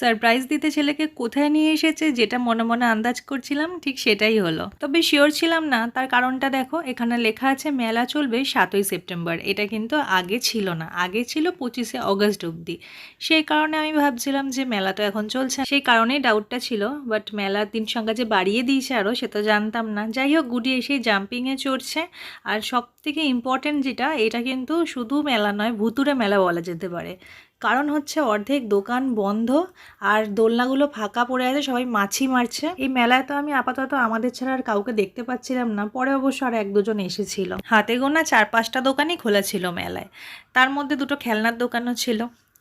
Surprise দিতে ছেলেকে কোথায় নিয়ে এসেছে, যেটা মনে মনে আন্দাজ করছিলাম, ঠিক সেটাই হলো। তবে শিওর ছিলাম না, তার কারণটা দেখো, এখানে লেখা আছে, মেলা চলবে সাতই সেপ্টেম্বর। এটা কিন্তু আগে ছিল না, আগে ছিল পঁচিশে অগস্ট অবধি। সেই কারণে আমি ভাবছিলাম যে মেলা তো এখন চলছে, সেই কারণেই ডাউটটা ছিল। বাট মেলার দিন সংখ্যা যে বাড়িয়ে দিয়েছে আরও সে তো জানতাম না। যাই হোক, গুডি এসে জাম্পিংয়ে চড়ছে। আর সব থেকে ইম্পর্টেন্ট যেটা, এটা কিন্তু শুধু মেলা নয় ভুতুরে মেলা বলা যেতে পারে। কারণ হচ্ছে অর্ধেক দোকান বন্ধ আর দোলনাগুলো ফাঁকা পড়ে আছে, সবাই মাছি মারছে। এই মেলায় তো আমি আপাতত আমাদের ছাড়া আর কাউকে দেখতে পাচ্ছিলাম না। পরে অবশ্য আর এক দুজন এসেছিল। হাতে গোনা চার পাঁচটা দোকানই খোলা ছিল মেলায়। তার মধ্যে দুটো খেলনার দোকানও ছিল।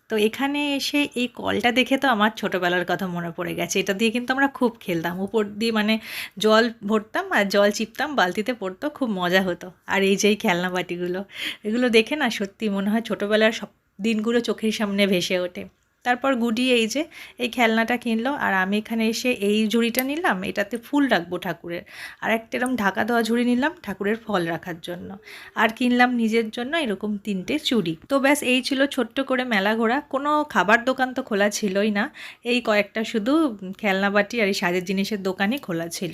তো এখানে এসে এই কলটা দেখে তো আমার ছোটোবেলার কথা মনে পড়ে গেছে। এটা দিয়ে কিন্তু আমরা খুব খেলতাম। উপর দিয়ে মানে জল ভরতাম আর জল চিপতাম, বালতিতে পড়তো, খুব মজা হতো। আর এই যে এই খেলনা বাটিগুলো, এগুলো দেখে না সত্যি মনে হয় ছোটোবেলার সব দিনগুলো চোখের সামনে ভেসে ওঠে। তারপর গুডি এই যে এই খেলনাটা কিনলো আর আমি এখানে এসে এই ঝুড়িটা নিলাম, এটাতে ফুল রাখব ঠাকুরের। আর একটা এরকম ঢাকা দেওয়া ঝুড়ি নিলাম ঠাকুরের ফল রাখার জন্য। আর কিনলাম নিজের জন্য এরকম তিনটে চুড়ি। তো ব্যাস এই ছিল ছোট্ট করে মেলা ঘোরা। কোনো খাবার দোকান তো খোলা ছিলই না। এই কয়েকটা শুধু খেলনা বাটি আর এই সাজের জিনিসের দোকানই খোলা ছিল।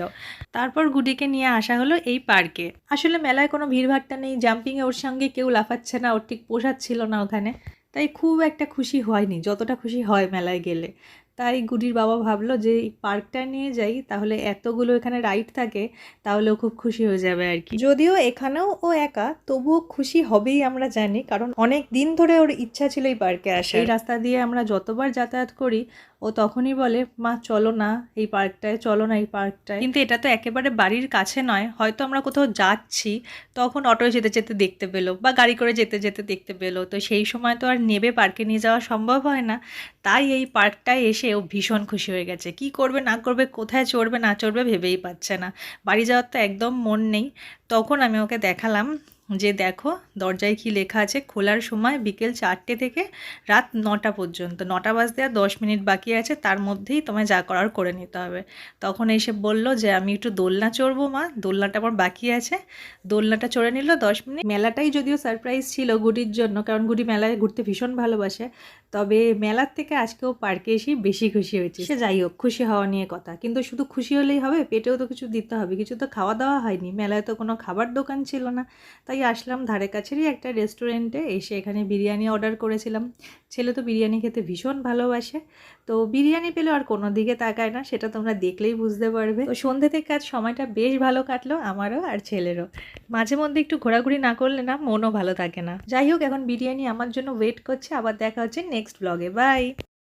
তারপর গুডিকে নিয়ে আসা হলো এই পার্কে। আসলে মেলায় কোনো ভিড়ভাট্টা নেই। জাম্পিংয়ে ওর সঙ্গে কেউ লাফাচ্ছে না, ওর ঠিক পোষাচ্ছিল না ওখানে। তাই খুব একটা খুশি হয়নি, যতটা খুশি হয় মেলায় গেলে। তাই গুডির বাবা ভাবলো যে এই পার্কটা নিয়ে যাই, তাহলে এতগুলো এখানে রাইড থাকে, তাহলেও খুব খুশি হয়ে যাবে আর কি। যদিও এখানেও ও একা, তবুও খুশি হবেই আমরা জানি, কারণ অনেক দিন ধরে ওর ইচ্ছা ছিল এই পার্কে আসা এই রাস্তা দিয়ে আমরা যতবার যাতায়াত করি ও তখনই বলে, মা, চলো না এই পার্কটায়, চলো না এই পার্কটায়। কিন্তু এটা তো একেবারে বাড়ির কাছে নয়, হয়তো আমরা কোথাও যাচ্ছি, তখন অটোয় যেতে যেতে দেখতে পেল বা গাড়ি করে যেতে যেতে দেখতে পেল। তো সেই সময় তো আর নেবে পার্কে নিয়ে যাওয়া সম্ভব হয় না। তাই এই পার্কটায় এসে ও ভীষণ খুশি হয়ে গেছে। কি করবে, না করবে, কোথায় চড়বে, না চড়বে ভেবেই পাচ্ছে না। বাড়ি যাওয়ার তো একদম মন নেই। তখন আমি ওকে দেখালাম যে দেখো, দরজায় কি লেখা আছে? খোলার সময় বিকেল চারটে থেকে রাত নটা পর্যন্ত। নটা বাজতে আর দশ মিনিট বাকি আছে, তার মধ্যেই তোমায় যা করার করে নিতে হবে। তখন এসে বলল যে, আমি একটু দোলনা চড়বো মা, দোলনাটা আমার বাকি আছে। দোলনাটা চড়ে নিল, দশ মিনিট। মেলাটাই যদিও সারপ্রাইজ ছিল গুডির জন্য, কারণ গুডি মেলায় ঘুরতে ভীষণ ভালোবাসে। তবে মেলার থেকে আজকেও পার্কে এসে বেশি খুশি হয়েছে। সে যাই হোক, খুশি হওয়া নিয়ে কথা। কিন্তু শুধু খুশি হলেই হবে, পেটেও তো কিছু দিতে হবে। কিছু তো খাওয়া দাওয়া হয়নি। মেলায় তো কোনো খাবার দোকান ছিল না। তাই আসলাম ধারে কাছেরই একটা রেস্টুরেন্টে এসে এখানে বিরিয়ানি অর্ডার করেছিলাম। ছেলে তো বিরিয়ানি খেতে ভীষণ ভালোবাসে। তো বিরিয়ানি পেলে আর কোনো দিকে তাকায় না, সেটা তোমরা দেখলেই বুঝতে পারবে। তো সন্ধ্যে থেকে আজ সময়টা বেশ ভালো কাটলো আমারও আর ছেলেরও। মাঝে মধ্যে একটু ঘোরাঘুরি না করলে না মনও ভালো থাকে না। যাই হোক, এখন বিরিয়ানি আমার জন্য ওয়েট করছে। আবার দেখা হচ্ছে নেক্সট ব্লগে বাই